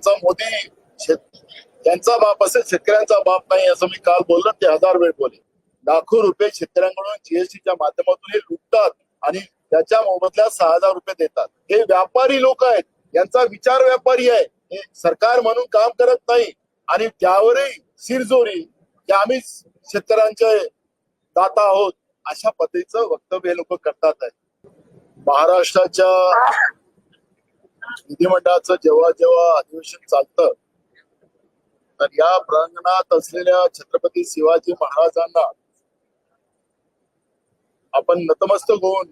त्यांचा मोदी त्यांचा बाप असेल शेतकऱ्यांचा बाप नाही असं मी काल बोललो ते हजार वेळ बोले लाखो रुपये शेतकऱ्यांकडून जीएसटीच्या माध्यमातून हे लुटतात आणि त्याच्या मोबदल्यात सहा हजार रुपये देतात. हे व्यापारी लोक आहेत. यांचा विचार व्यापारी आहे. हे सरकार म्हणून काम करत नाही. आणि त्यावरही सिरजोरी की आम्ही शेतकऱ्यांचे दाता आहोत अशा पद्धतीचं वक्तव्य हे लोक करतात आहे महाराष्ट्राच्या विधिमंडळाचं जेव्हा जेव्हा अधिवेशन चालतं तर या प्रांगणात असलेल्या छत्रपती शिवाजी महाराजांना आपण नतमस्तक होऊन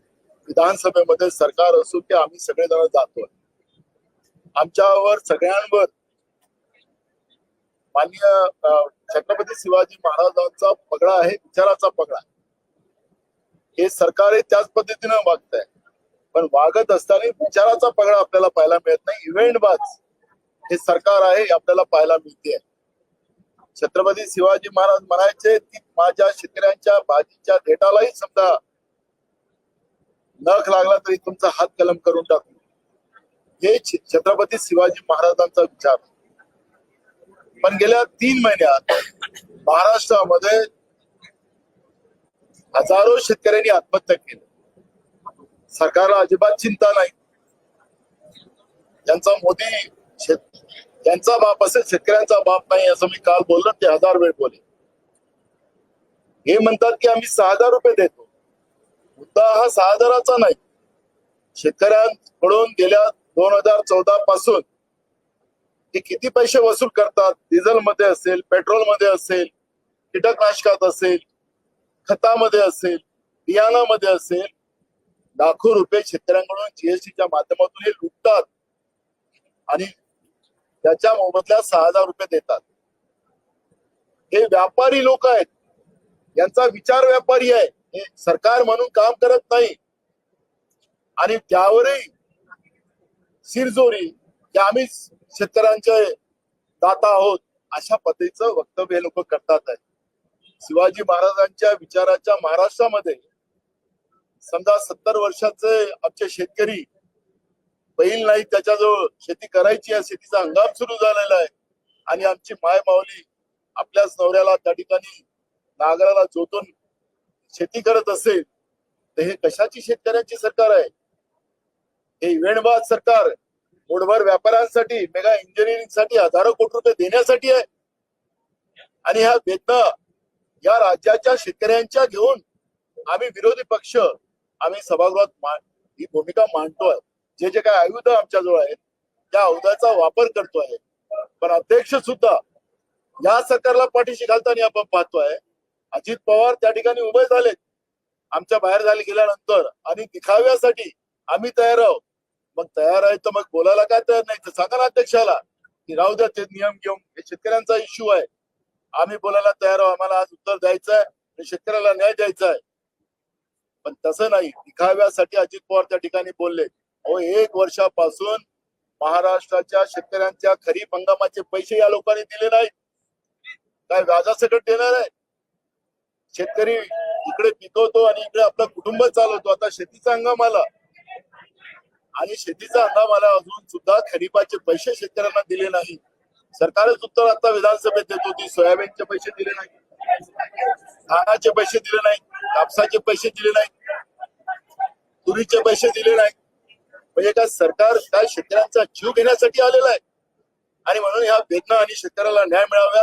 विधानसभेमध्ये सरकार असू की आम्ही सगळेजण जातोय. आमच्यावर सगळ्यांवर मान्य छत्रपती शिवाजी महाराजांचा पगडा आहे विचाराचा पगडा हे सरकार हे त्याच पद्धतीनं वागत आहे पण वागत असताना विचाराचा पगडा आपल्याला पाहायला मिळत नाही. इव्हेंट बाज हे सरकार आहे आपल्याला पाहायला मिळते. छत्रपती शिवाजी महाराज म्हणायचे की माझ्या शेतकऱ्यांच्या भाजीच्या देटालाही समजा नख लागला तरी तुमचा हात कलम करून टाकू. हे छत्रपती शिवाजी महाराजांचा विचार. पण गेल्या तीन महिन्यात महाराष्ट्रामध्ये हजारो शेतकऱ्यांनी आत्महत्या केली. सरकारला अजिबात चिंता नाही. त्यांचा मोदी शेत त्यांचा बाप असेल शेतकऱ्यांचा बाप नाही असं मी काल बोललो ते हजार वेळ बोले हे म्हणतात की आम्ही सहा हजार रुपये देतो. मुद्दा हा सहा हजाराचा नाही. शेतकऱ्यांकडून गेल्या दोन हजार चौदा पासून ते किती पैसे वसूल करतात? डिझेल मध्ये असेल पेट्रोलमध्ये असेल कीटकनाशकात असेल खतामध्ये असेल बियाणामध्ये असेल लाखो रुपये शेतकऱ्यांकडून जीएसटीच्या माध्यमातून हे लुटतात. आणि त्याच्या मोबदल्यात सहा हजार रुपये देतात. हे व्यापारी लोक आहेत. यांचा विचार व्यापारी आहे. हे सरकार म्हणून काम करत नाही. आणि त्यावरही सिरजोरी की आम्ही शेतकऱ्यांचे दाता आहोत अशा पद्धतीचं वक्तव्य हे लोक करतात. आहे शिवाजी महाराजांच्या विचाराच्या महाराष्ट्रामध्ये समजा सत्तर वर्षाचे आमचे शेतकरी बैल नाही त्याच्याजवळ शेती करायची आहे शेतीचा हंगाम सुरू झालेला आहे. आणि आमची माय माऊली आपल्याच नवऱ्याला त्या ठिकाणी नागराला जोतून शेती करत असेल तर हे कशाची शेतकऱ्यांची सरकार आहे? हे इव्हेंटबाद सरकार मोडभर व्यापाऱ्यांसाठी मेगा इंजिनिअरिंगसाठी हजारो कोटी रुपये देण्यासाठी आहे. आणि ह्या वेदना या राज्याच्या शेतकऱ्यांच्या घेऊन आम्ही विरोधी पक्ष आम्ही सभागृहात ही भूमिका मांडतोय. जे जे काय आयुध आमच्याजवळ आहेत त्या आयुधाचा वापर करतोय. पण अध्यक्ष सुद्धा या सरकारला पाठीशी घालताना आपण पाहतोय अजित पवार त्या ठिकाणी उभे झालेत. आमच्या बाहेर झाले गेल्यानंतर आणि दिखाव्यासाठी आम्ही तयार आहोत. मग तयार आहे तर मग बोलायला काय तयार नाही तर सांगा ना अध्यक्षाला की राहू द्या ते नियम घेऊन. हे शेतकऱ्यांचा इश्यू आहे. आम्ही बोलायला तयार आहोत. आम्हाला आज उत्तर द्यायचं आहे आणि शेतकऱ्याला न्याय द्यायचा आहे पण तसं नाही. दिखाव्यासाठी अजित पवार त्या ठिकाणी बोलले. अहो एक वर्षापासून महाराष्ट्राच्या शेतकऱ्यांच्या खरीप हंगामाचे पैसे या लोकांनी दिले नाहीत. काय व्याजासकट देणार आहे? शेतकरी इकडे पिकवतो आणि इकडे आपलं कुटुंब चालवतो. आता शेतीचा हंगाम आला. आणि शेतीचा हंगाम आला अजून सुद्धा खरीपाचे पैसे शेतकऱ्यांना दिले नाही. सरकारच उत्तर आता विधानसभेत देत होती. सोयाबीनचे पैसे दिले नाही. धानाचे पैसे दिले नाही. कापसाचे पैसे दिले नाही. तुरीचे पैसे दिले नाही म्हणजे काय सरकार काय शेतकऱ्यांचा जीव घेण्यासाठी आलेला आहे. आणि म्हणून ह्या वेदना आणि शेतकऱ्याला न्याय मिळाव्या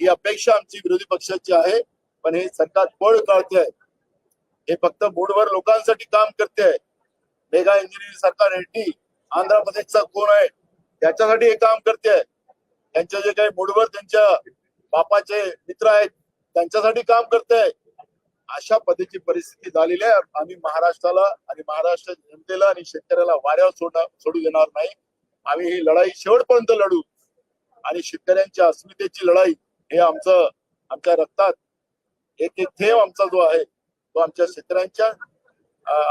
ही अपेक्षा आमची विरोधी पक्षाची आहे. पण हे सरकार पळ काढते आहे हे फक्त बोर्डवर लोकांसाठी काम करते. आहे मेगा इंजिनिअरिंग सरकार रेड्डी आंध्र प्रदेशचा कोण आहे? त्याच्यासाठी हे काम करते. आहे त्यांच्या जे काही मूडवर त्यांच्या बापाचे मित्र आहेत त्यांच्यासाठी काम करते. आहे अशा पद्धतीची परिस्थिती झालेली आहे. आम्ही महाराष्ट्राला आणि महाराष्ट्र जनतेला आणि शेतकऱ्याला वाऱ्यावर सोडा सोडू देणार नाही. आम्ही ही लढाई शेवटपर्यंत लढू. आणि शेतकऱ्यांच्या अस्मितेची लढाई हे आमचं आमच्या रक्तात एक एक थेंब आमचा जो आहे तो आमच्या शेतकऱ्यांच्या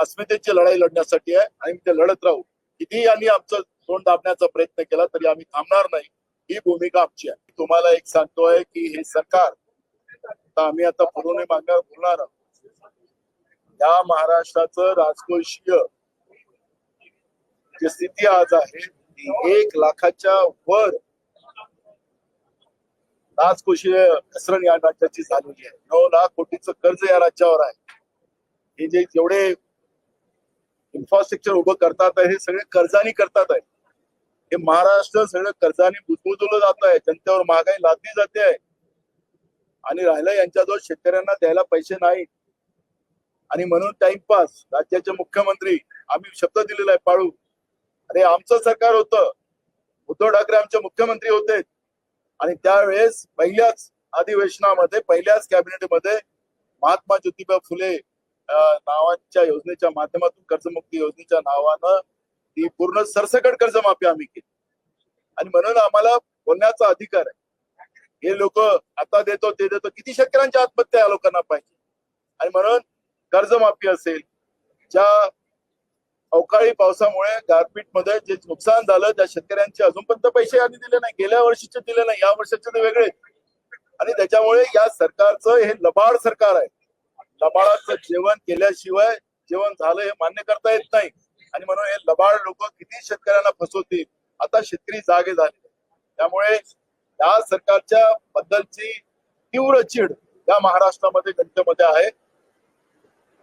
अस्मितेची लढाई लढण्यासाठी आहे. आणि ते लढत राहू. किती यांनी आमचं तोंड दाबण्याचा प्रयत्न केला तरी आम्ही थांबणार नाही. ही भूमिका आमची आहे. तुम्हाला एक सांगतोय की हे सरकार आता आम्ही आता पुरवणी मागण्यावर बोलणार आहोत. या महाराष्ट्राचं राजकोषीय जी स्थिती आज आहे ती एक लाखाच्या वर राजकोषीय घसरण या राज्याची झालेली आहे. नऊ लाख कोटीचं कर्ज या राज्यावर आहे. हे जे जेवढे इन्फ्रास्ट्रक्चर उभं करतात हे सगळे कर्जाने करतात आहे. हे महाराष्ट्र सगळं कर्जाने बुजबुजवलं जात आहे. जनतेवर महागाई लादली जाते आहे. आणि राहिलं यांच्याजवळ शेतकऱ्यांना द्यायला पैसे नाहीत आणि म्हणून टाइमपास राज्याचे मुख्यमंत्री आम्ही शब्द दिलेला आहे पाळू. अरे आमचं सरकार होतं. उद्धव ठाकरे आमचे मुख्यमंत्री होते. आणि त्यावेळेस पहिल्याच अधिवेशनामध्ये पहिल्याच कॅबिनेटमध्ये महात्मा ज्योतिबा फुले नावाच्या योजनेच्या माध्यमातून कर्जमुक्ती योजनेच्या नावानं ती पूर्ण सरसकट कर्जमाफी आम्ही केली. आणि म्हणून आम्हाला बोलण्याचा अधिकार आहे. हे लोक आता देतो ते देतो. किती शेतकऱ्यांच्या आत्महत्या या लोकांना पाहिजे? आणि म्हणून कर्जमाफी असेल ज्या अवकाळी पावसामुळे गारपीटमध्ये जे नुकसान झालं त्या शेतकऱ्यांचे अजूनपर्यंत पैसे यांनी दिले नाही. गेल्या वर्षीचे दिले नाही या वर्षाचे ते वेगळे. आणि त्याच्यामुळे या सरकारचं हे लबाड सरकार आहे. लबाडाचं जेवण केल्याशिवाय जेवण झालं हे मान्य करता येत नाही. आणि म्हणून हे लबाड लोक किती शेतकऱ्यांना फसवतील? आता शेतकरी जागे झाले त्यामुळे या सरकारच्या बद्दलची तीव्र चीड या महाराष्ट्रामध्ये जनतेमध्ये आहे.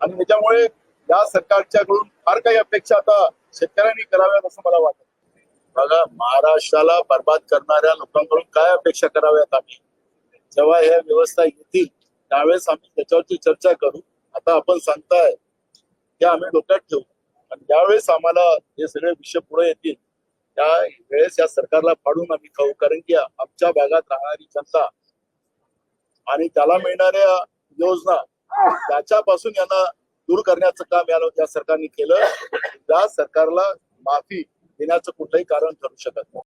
आणि त्याच्यामुळे या सरकारच्याकडून फार काही अपेक्षा आता शेतकऱ्यांनी कराव्यात असं मला वाटतं. बघा महाराष्ट्राला बर्बाद करणाऱ्या लोकांकडून काय अपेक्षा कराव्यात आम्ही? जेव्हा ह्या व्यवस्था येतील त्यावेळेस आम्ही त्याच्यावरची चर्चा करू. आता आपण सांगताय ते आम्ही डोक्यात ठेवू. आणि ज्यावेळेस आम्हाला हे सगळे विषय पुढे येतील. त्या वेळेस या सरकारला फाडून आम्ही खाऊ. कारण की आमच्या भागात राहणारी जनता आणि त्याला मिळणाऱ्या योजना त्याच्यापासून यांना दूर करण्याचं काम या या सरकारने केलं. त्या सरकारला माफी देण्याचं कुठलंही कारण ठरू शकत नाही.